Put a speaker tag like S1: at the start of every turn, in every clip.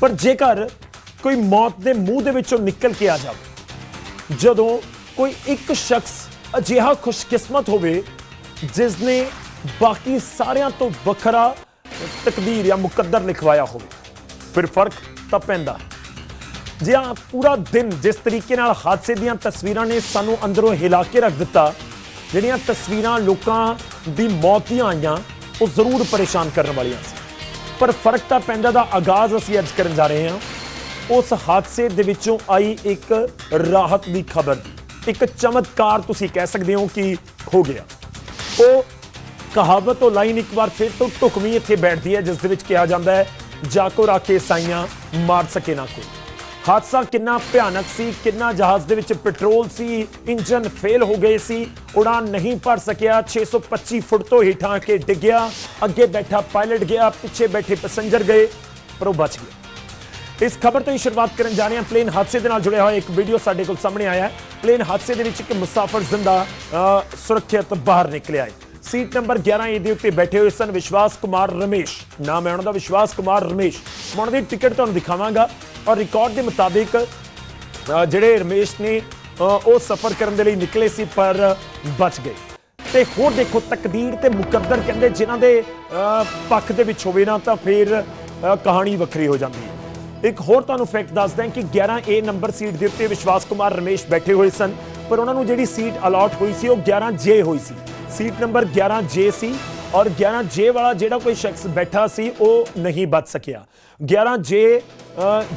S1: ਪਰ ਜੇਕਰ ਕੋਈ ਮੌਤ ਦੇ ਮੂੰਹ ਦੇ ਵਿੱਚੋਂ ਨਿਕਲ ਕੇ ਆ ਜਾਵੇ, ਜਦੋਂ ਕੋਈ ਇੱਕ ਸ਼ਖਸ ਅਜਿਹਾ ਖੁਸ਼ਕਿਸਮਤ ਹੋਵੇ ਜਿਸ ਨੇ ਬਾਕੀ ਸਾਰਿਆਂ ਤੋਂ ਵੱਖਰਾ ਤਕਦੀਰ ਜਾਂ ਮੁਕੱਦਰ ਲਿਖਵਾਇਆ ਹੋਵੇ, ਫਿਰ ਫ਼ਰਕ ਤਾਂ ਪੈਂਦਾ ਜੇ ਜੀ ਹਾਂ ਪੂਰਾ ਦਿਨ ਜਿਸ ਤਰੀਕੇ ਨਾਲ ਹਾਦਸੇ ਦੀਆਂ ਤਸਵੀਰਾਂ ਨੇ ਸਾਨੂੰ ਅੰਦਰੋਂ ਹਿਲਾ ਕੇ ਰੱਖ ਦਿੱਤਾ, ਜਿਹੜੀਆਂ ਤਸਵੀਰਾਂ ਲੋਕਾਂ ਦੀ ਮੌਤ ਦੀਆਂ ਆਈਆਂ, ਉਹ ਜ਼ਰੂਰ ਪਰੇਸ਼ਾਨ ਕਰਨ ਵਾਲੀਆਂ ਸੀ। ਪਰ ਫ਼ਰਕ ਤਾਂ ਪੈਂਦਾ ਦਾ ਆਗਾਜ਼ ਅਸੀਂ ਅੱਜ ਕਰਨ ਜਾ ਰਹੇ ਹਾਂ। ਉਸ ਹਾਦਸੇ ਦੇ ਵਿੱਚੋਂ ਆਈ ਇੱਕ ਰਾਹਤ ਦੀ ਖਬਰ। ਇੱਕ ਚਮਤਕਾਰ ਤੁਸੀਂ ਕਹਿ ਸਕਦੇ ਹੋ ਕਿ ਹੋ ਗਿਆ। ਉਹ ਕਹਾਵਤ ਉਹ ਲਾਈਨ ਇੱਕ ਵਾਰ ਫਿਰ ਤੋਂ ਢੁਕਵੀਂ ਇੱਥੇ ਬੈਠਦੀ ਹੈ, ਜਿਸ ਦੇ ਵਿੱਚ ਕਿਹਾ ਜਾਂਦਾ ਹੈ ਜਾਕੋ ਰਾਕੇ ਸਾਈਆਂ, ਮਾਰ ਸਕੇ ਨਾ ਕੋਈ। ਹਾਦਸਾ ਕਿੰਨਾ ਭਿਆਨਕ ਸੀ, ਕਿੰਨਾ ਜਹਾਜ਼ ਦੇ ਵਿੱਚ ਪੈਟਰੋਲ ਸੀ, ਇੰਜਨ ਫੇਲ ਹੋ ਗਏ ਸੀ, ਉਡਾਨ ਨਹੀਂ ਭਰ ਸਕਿਆ 625 ਫੁੱਟ ਤੋਂ ਹੇਠਾਂ ਆ ਕੇ ਡਿੱਗਿਆ ਅੱਗੇ ਬੈਠਾ ਪਾਇਲਟ ਗਿਆ, ਪਿੱਛੇ ਬੈਠੇ ਪੈਸੇਂਜਰ ਗਏ, ਪਰ ਉਹ ਬਚ ਗਿਆ। ਇਸ ਖਬਰ ਤੋਂ ਹੀ ਸ਼ੁਰੂਆਤ ਕਰਨ ਜਾ ਰਹੇ ਹਾਂ, ਪਲੇਨ ਹਾਦਸੇ ਦੇ ਨਾਲ ਜੁੜਿਆ ਹੋਇਆ ਇੱਕ ਵੀਡੀਓ ਸਾਡੇ ਕੋਲ ਸਾਹਮਣੇ ਆਇਆ ਹੈ। ਪਲੇਨ ਹਾਦਸੇ ਦੇ ਵਿੱਚ ਇੱਕ ਮੁਸਾਫਰ ਜ਼ਿੰਦਾ ਸੁਰੱਖਿਅਤ ਬਾਹਰ ਨਿਕਲਿਆ ਹੈ। ਸੀਟ ਨੰਬਰ 11 ਏ ਦੇ ਉੱਤੇ ਬੈਠੇ ਹੋਏ ਸਨ ਵਿਸ਼ਵਾਸ ਕੁਮਾਰ ਰਮੇਸ਼। ਨਾਮ ਹੈ ਉਹਨਾਂ ਦਾ, ਵਿਸ਼ਵਾਸ ਕੁਮਾਰ ਰਮੇਸ਼। ਮੈਂ ਉਹਨਾਂ ਦੀ ਟਿਕਟ ਤੁਹਾਨੂੰ ਦਿਖਾਵਾਂਗਾ। ਔਰ ਰਿਕਾਰਡ ਦੇ ਮੁਤਾਬਿਕ ਜਿਹੜੇ ਰਮੇਸ਼ ਨੇ ਉਹ ਸਫ਼ਰ ਕਰਨ ਦੇ ਲਈ ਨਿਕਲੇ ਸੀ, ਪਰ ਬਚ ਗਏ। ਤੇ ਹੋਰ ਦੇਖੋ, ਤਕਦੀਰ ਤੇ ਮੁਕੱਦਰ ਕਹਿੰਦੇ ਜਿਨ੍ਹਾਂ ਦੇ ਪੱਖ ਦੇ ਵਿੱਚ ਹੋਵੇ ਨਾ, ਤਾਂ ਫਿਰ ਕਹਾਣੀ ਵੱਖਰੀ ਹੋ ਜਾਂਦੀ ਹੈ। ਇੱਕ ਹੋਰ ਤੁਹਾਨੂੰ ਫੈਕਟ ਦੱਸਦਾ ਕਿ 11A ਨੰਬਰ ਸੀਟ ਦੇ ਉੱਤੇ ਵਿਸ਼ਵਾਸ ਕੁਮਾਰ ਰਮੇਸ਼ ਬੈਠੇ ਹੋਏ ਸਨ, ਪਰ ਉਹਨਾਂ ਨੂੰ ਜਿਹੜੀ ਸੀਟ ਅਲਾਟ ਹੋਈ ਸੀ, ਉਹ 11J ਹੋਈ ਸੀ। ਸੀਟ ਨੰਬਰ 11J ਸੀ। ਔਰ 11J ਵਾਲਾ ਜਿਹੜਾ ਕੋਈ ਸ਼ਖਸ ਬੈਠਾ ਸੀ, ਉਹ ਨਹੀਂ ਬਚ ਸਕਿਆ। 11J ਜੇ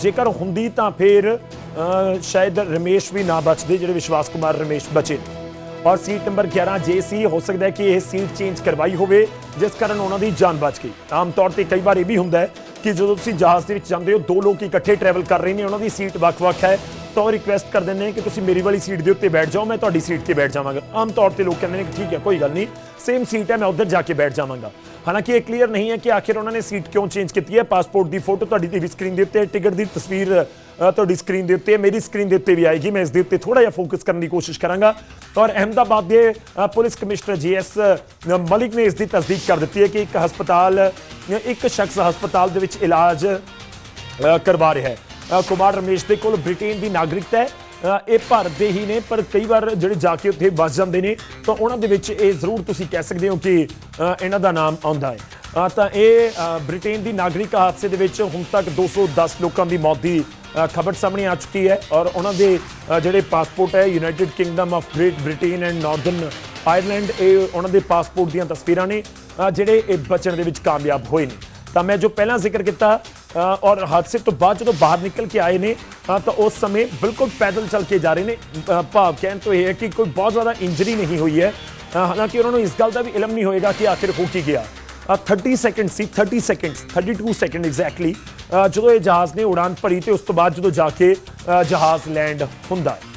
S1: ਜੇਕਰ ਹੁੰਦੀ ਤਾਂ ਫਿਰ ਸ਼ਾਇਦ ਰਮੇਸ਼ ਵੀ ਨਾ ਬਚਦੇ, ਜਿਹੜੇ ਵਿਸ਼ਵਾਸ ਕੁਮਾਰ ਰਮੇਸ਼ ਬਚੇ। ਔਰ ਸੀਟ ਨੰਬਰ 11 ਜੇ ਸੀ, ਹੋ ਸਕਦਾ ਹੈ ਕਿ ਇਹ ਸੀਟ ਚੇਂਜ ਕਰਵਾਈ ਹੋਵੇ, ਜਿਸ ਕਾਰਨ ਉਹਨਾਂ ਦੀ ਜਾਨ ਬਚ ਗਈ। ਆਮ ਤੌਰ ਤੇ ਕਈ ਵਾਰ ਇਹ ਵੀ ਹੁੰਦਾ ਹੈ ਕਿ ਜਦੋਂ ਤੁਸੀਂ ਜਹਾਜ਼ ਦੇ ਵਿੱਚ ਜਾਂਦੇ ਹੋ, ਦੋ ਲੋਕ ਇਕੱਠੇ ਟਰੈਵਲ ਕਰ ਰਹੇ ਨੇ, ਉਹਨਾਂ ਦੀ ਸੀਟ ਵੱਖ-ਵੱਖ ਹੈ। ਤਾਂ ਰਿਕੁਐਸਟ ਕਰ ਦਿੰਦੇ ਨੇ ਕਿ ਤੁਸੀਂ ਮੇਰੀ ਵਾਲੀ ਸੀਟ ਦੇ ਉੱਤੇ ਬੈਠ ਜਾਓ, ਮੈਂ ਤੁਹਾਡੀ ਸੀਟ ਤੇ ਬੈਠ ਜਾਵਾਂਗਾ। ਆਮ ਤੌਰ ਤੇ ਲੋਕ ਕਹਿੰਦੇ ਨੇ ਕਿ ਠੀਕ ਹੈ, ਕੋਈ ਗੱਲ ਨਹੀਂ ਸੇਮ ਸੀਟ ਹੈ, ਮੈਂ ਉੱਧਰ ਜਾ ਕੇ ਬੈਠ ਜਾਵਾਂਗਾ। ਹਾਲਾਂਕਿ ਇਹ ਕਲੀਅਰ ਨਹੀਂ ਹੈ ਕਿ ਆਖਿਰ ਉਹਨਾਂ ਨੇ ਸੀਟ ਕਿਉਂ ਚੇਂਜ ਕੀਤੀ ਹੈ। ਪਾਸਪੋਰਟ ਦੀ ਫੋਟੋ ਤੁਹਾਡੀ ਟੀਵੀ ਸਕਰੀਨ ਦੇ ਉੱਤੇ ਟਿਕਟ ਦੀ ਤਸਵੀਰ ਤੁਹਾਡੀ ਸਕਰੀਨ ਦੇ ਉੱਤੇ, ਮੇਰੀ ਸਕਰੀਨ ਦੇ ਉੱਤੇ ਵੀ ਆਏਗੀ। ਮੈਂ ਇਸ ਦੇ ਉੱਤੇ ਥੋੜਾ ਜਿਹਾ ਫੋਕਸ ਕਰਨ ਦੀ ਕੋਸ਼ਿਸ਼ ਕਰਾਂਗਾ। ਔਰ ਅਹਿਮਦਾਬਾਦ ਦੇ ਪੁਲਿਸ ਕਮਿਸ਼ਨਰ ਜੀਐਸ ਮਲਿਕ ਨੇ ਇਸ ਦੀ ਤਸਦੀਕ ਕਰ ਦਿੱਤੀ ਹੈ ਕਿ ਇੱਕ ਹਸਪਤਾਲ, ਇੱਕ ਸ਼ਖਸ ਹਸਪਤਾਲ ਦੇ ਵਿੱਚ ਇਲਾਜ ਕਰਵਾ ਰਿਹਾ ਹੈ। ਕੁਮਾਰ ਰਮੇਸ਼ ਦੇ ਕੋਲ ਬ੍ਰਿਟੇਨ ਦੀ ਨਾਗਰਿਕਤਾ ਹੈ। ਇਹ ਭਾਰਤ ਦੇ ਹੀ ਨੇ, ਪਰ ਕਈ ਵਾਰ ਜਿਹੜੇ ਜਾ ਕੇ ਉੱਥੇ ਵੱਸ ਜਾਂਦੇ ਨੇ, ਤਾਂ ਉਹਨਾਂ ਦੇ ਵਿੱਚ ਇਹ ਜ਼ਰੂਰ ਤੁਸੀਂ ਕਹਿ ਸਕਦੇ ਹੋ ਕਿ ਇਹਨਾਂ ਦਾ ਨਾਮ ਆਉਂਦਾ ਹੈ। ਤਾਂ ਇਹ ਬ੍ਰਿਟੇਨ ਦੀ ਨਾਗਰਿਕ ਹਾਦਸੇ ਦੇ ਵਿੱਚ ਹੁਣ ਤੱਕ 210 ਲੋਕਾਂ ਦੀ ਮੌਤ ਦੀ ਖਬਰ ਸਾਹਮਣੇ ਆ ਚੁੱਕੀ ਹੈ ਔਰ ਉਹਨਾਂ ਦੇ ਜਿਹੜੇ ਪਾਸਪੋਰਟ ਹੈ United Kingdom of Great Britain and Northern Ireland ਇਹ ਉਹਨਾਂ ਦੇ ਪਾਸਪੋਰਟ ਦੀਆਂ ਤਸਵੀਰਾਂ ਨੇ ਜਿਹੜੇ ਇਹ ਬਚਣ ਦੇ ਵਿੱਚ ਕਾਮਯਾਬ ਹੋਏ ਨੇ। ਤਾਂ ਮੈਂ ਜੋ ਪਹਿਲਾਂ ਜ਼ਿਕਰ ਕੀਤਾ ਔਰ ਹਾਦਸੇ ਤੋਂ ਬਾਅਦ ਜਦੋਂ ਬਾਹਰ ਨਿਕਲ ਕੇ ਆਏ ਨੇ ਤਾਂ ਉਸ ਸਮੇਂ ਬਿਲਕੁਲ ਪੈਦਲ ਚੱਲ ਕੇ ਜਾ ਰਹੇ ਨੇ। ਭਾਵ ਕਹਿਣ ਤੋਂ ਇਹ ਹੈ ਕਿ ਕੋਈ ਬਹੁਤ ਜ਼ਿਆਦਾ ਇੰਜਰੀ ਨਹੀਂ ਹੋਈ ਹੈ। ਹਾਲਾਂਕਿ ਉਹਨਾਂ ਨੂੰ ਇਸ ਗੱਲ ਦਾ ਵੀ ਇਲਮ ਨਹੀਂ ਹੋਏਗਾ ਕਿ ਆਖਿਰ ਹੋ ਕੀ ਗਿਆ। ਅ, 30 ਸੈਕਿੰਡ ਸੀ 30 ਸੈਕਿੰਡਸ 32 ਸੈਕਿੰਡ ਐਗਜ਼ੈਕਟਲੀ ਜਦੋਂ ਇਹ ਜਹਾਜ਼ ਨੇ ਉਡਾਨ ਭਰੀ ਤੇ ਉਸ ਤੋਂ ਬਾਅਦ ਜਦੋਂ ਜਾ ਕੇ ਜਹਾਜ਼ ਲੈਂਡ ਹੁੰਦਾ ਹੈ।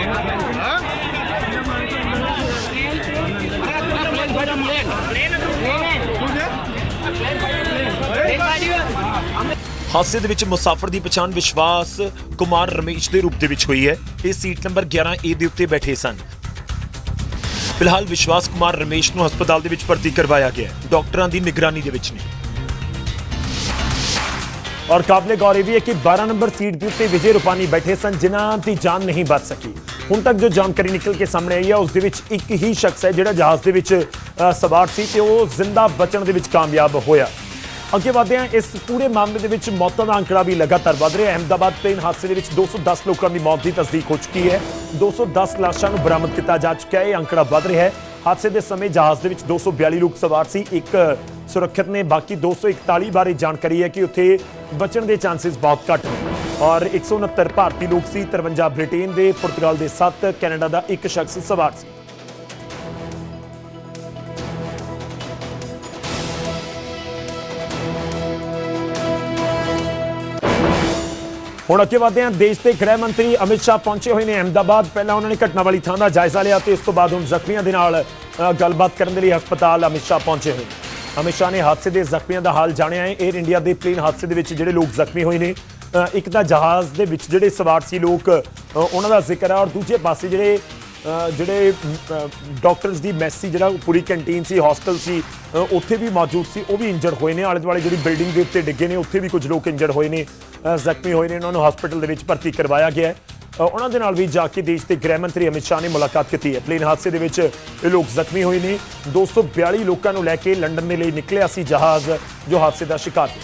S2: ਹਾਦਸੇ ਦੇ ਵਿੱਚ ਮੁਸਾਫਰ ਦੀ ਪਛਾਣ ਵਿਸ਼ਵਾਸ ਕੁਮਾਰ ਰਮੇਸ਼ ਦੇ ਰੂਪ ਦੇ ਵਿੱਚ ਹੋਈ ਹੈ। ਇਹ ਸੀਟ ਨੰਬਰ 11 ਏ ਦੇ ਉੱਤੇ ਬੈਠੇ ਸਨ। ਫਿਲਹਾਲ ਵਿਸ਼ਵਾਸ ਕੁਮਾਰ ਰਮੇਸ਼ ਨੂੰ ਹਸਪਤਾਲ ਦੇ ਵਿੱਚ ਭਰਤੀ ਕਰਵਾਇਆ ਗਿਆ ਹੈ। ਡਾਕਟਰਾਂ ਦੀ ਨਿਗਰਾਨੀ ਦੇ ਵਿੱਚ ਨੇ।
S1: ਔਰ ਕਾਬਲੇ ਗੌਰ ਇਹ ਵੀ ਹੈ ਕਿ 12 ਨੰਬਰ ਸੀਟ ਦੇ ਉੱਤੇ ਵਿਜੇ ਰੂਪਾਨੀ ਬੈਠੇ ਸਨ, ਜਿਨ੍ਹਾਂ ਦੀ ਜਾਨ ਨਹੀਂ ਬਚ ਸਕੀ। ਹੁਣ ਤੱਕ ਜੋ ਜਾਣਕਾਰੀ ਨਿਕਲ ਕੇ ਸਾਹਮਣੇ ਆਈ ਹੈ, ਉਸ ਦੇ ਵਿੱਚ ਇੱਕ ਹੀ ਸ਼ਖਸ ਹੈ, ਜਿਹੜਾ ਜਹਾਜ਼ ਦੇ ਵਿੱਚ ਸਵਾਰ ਸੀ ਤੇ ਉਹ ਜ਼ਿੰਦਾ ਬਚਣ ਦੇ ਵਿੱਚ ਕਾਮਯਾਬ ਹੋਇਆ। ਅੱਗੇ ਵਧਦੇ ਹਾਂ। ਇਸ ਪੂਰੇ ਮਾਮਲੇ ਦੇ ਵਿੱਚ ਮੌਤਾਂ ਦਾ ਅੰਕੜਾ ਵੀ ਲਗਾਤਾਰ ਵਧ ਰਿਹਾ ਹੈ। ਅਹਿਮਦਾਬਾਦ ਪਲੇਨ ਹਾਦਸੇ ਦੇ ਵਿੱਚ 210 ਲੋਕਾਂ ਦੀ ਮੌਤ ਦੀ ਤਸਦੀਕ ਹੋ ਚੁੱਕੀ ਹੈ। 210 ਲਾਸ਼ਾਂ ਨੂੰ ਬਰਾਮਦ ਕੀਤਾ ਜਾ ਚੁੱਕਿਆ ਹੈ। ਇਹ ਅੰਕੜਾ ਵਧ ਰਿਹਾ ਹੈ। ਹਾਦਸੇ ਦੇ ਸਮੇਂ ਜਹਾਜ਼ ਦੇ ਵਿੱਚ 242 ਲੋਕ ਸਵਾਰ ਸੀ। ਇੱਕ ਸੁਰੱਖਿਅਤ ਨੇ, ਬਾਕੀ 241 ਬਾਰੇ ਜਾਣਕਾਰੀ ਹੈ ਕਿ ਉੱਥੇ ਬਚਣ ਦੇ ਚਾਂਸਸ ਬਹੁਤ ਘੱਟ ਨੇ। ਔਰ 169 ਭਾਰਤੀ ਲੋਕ ਸੀ। 53 ਬ੍ਰਿਟੇਨ ਦੇ, ਪੁਰਤਗਾਲ ਦੇ 7 ਕੈਨੇਡਾ ਦਾ ਇੱਕ ਸ਼ਖਸ ਸਵਾਰ ਸੀ। ਹੁਣ ਅੱਗੇ ਵਧਦੇ ਹਾਂ। ਦੇਸ਼ ਦੇ ਗ੍ਰਹਿ ਮੰਤਰੀ ਅਮਿਤ ਸ਼ਾਹ ਪਹੁੰਚੇ ਹੋਏ ਨੇ ਅਹਿਮਦਾਬਾਦ। ਪਹਿਲਾਂ ਉਹਨਾਂ ਨੇ ਘਟਨਾ ਵਾਲੀ ਥਾਂ ਦਾ ਜਾਇਜ਼ਾ ਲਿਆ ਤੇ ਉਸ ਤੋਂ ਬਾਅਦ ਹੁਣ ਜ਼ਖਮੀਆਂ ਦੇ ਨਾਲ ਗੱਲਬਾਤ ਕਰਨ ਦੇ ਲਈ ਹਸਪਤਾਲ ਅਮਿਤ ਸ਼ਾਹ ਪਹੁੰਚੇ ਹੋਏ ਨੇ। ਅਮਿਤ ਸ਼ਾਹ ਨੇ ਹਾਦਸੇ ਦੇ ਜ਼ਖਮੀਆਂ ਦਾ ਹਾਲ ਜਾਣਿਆ ਹੈ। 에ਅਰ ਇੰਡੀਆ ਦੇ ਪਲੇਨ ਹਾਦਸੇ ਦੇ ਵਿੱਚ ਜਿਹੜੇ ਲੋਕ ਜ਼ਖਮੀ ਹੋਏ ਨੇ ਇੱਕ ਤਾਂ ਜਹਾਜ਼ ਦੇ ਵਿੱਚ ਜਿਹੜੇ ਸਵਾਰ ਸੀ ਲੋਕ ਉਹਨਾਂ ਦਾ ਜ਼ਿਕਰ ਹੈ ਔਰ ਦੂਜੇ ਪਾਸੇ ਜਿਹੜੇ ਜਿਹੜੇ ਡਾਕਟਰਸ ਦੀ ਮੈਸ ਸੀ, ਜਿਹੜਾ ਪੂਰੀ ਕੈਂਟੀਨ ਸੀ ਹੌਸਟਲ ਸੀ ਉੱਥੇ ਵੀ ਮੌਜੂਦ ਸੀ, ਉਹ ਵੀ ਇੰਜਰਡ ਹੋਏ ਨੇ। ਆਲੇ ਦੁਆਲੇ ਜਿਹੜੀ ਬਿਲਡਿੰਗ ਦੇ ਉੱਤੇ ਡਿੱਗੇ ਨੇ, ਉੱਥੇ ਵੀ ਕੁਝ ਲੋਕ ਇੰਜਰਡ ਹੋਏ ਨੇ ਜ਼ਖਮੀ ਹੋਏ ਨੇ, ਉਹਨਾਂ ਨੂੰ ਹਸਪੀਟਲ ਦੇ ਵਿੱਚ ਭਰਤੀ ਕਰਵਾਇਆ ਗਿਆ ਹੈ। ਉਹਨਾਂ ਦੇ ਨਾਲ ਵੀ ਜਾ ਕੇ ਦੇਸ਼ ਦੇ ਗ੍ਰਹਿ ਮੰਤਰੀ ਅਮਿਤ ਸ਼ਾਹ ਨੇ ਮੁਲਾਕਾਤ ਕੀਤੀ ਹੈ। ਪਲੇਨ ਹਾਦਸੇ ਦੇ ਵਿੱਚ ਇਹ ਲੋਕ ਜ਼ਖਮੀ ਹੋਏ ਨੇ। 242 ਲੋਕਾਂ ਨੂੰ ਲੈ ਕੇ ਲੰਡਨ ਦੇ ਲਈ ਨਿਕਲਿਆ ਸੀ ਜਹਾਜ਼, ਜੋ ਹਾਦਸੇ ਦਾ ਸ਼ਿਕਾਰ ਸੀ।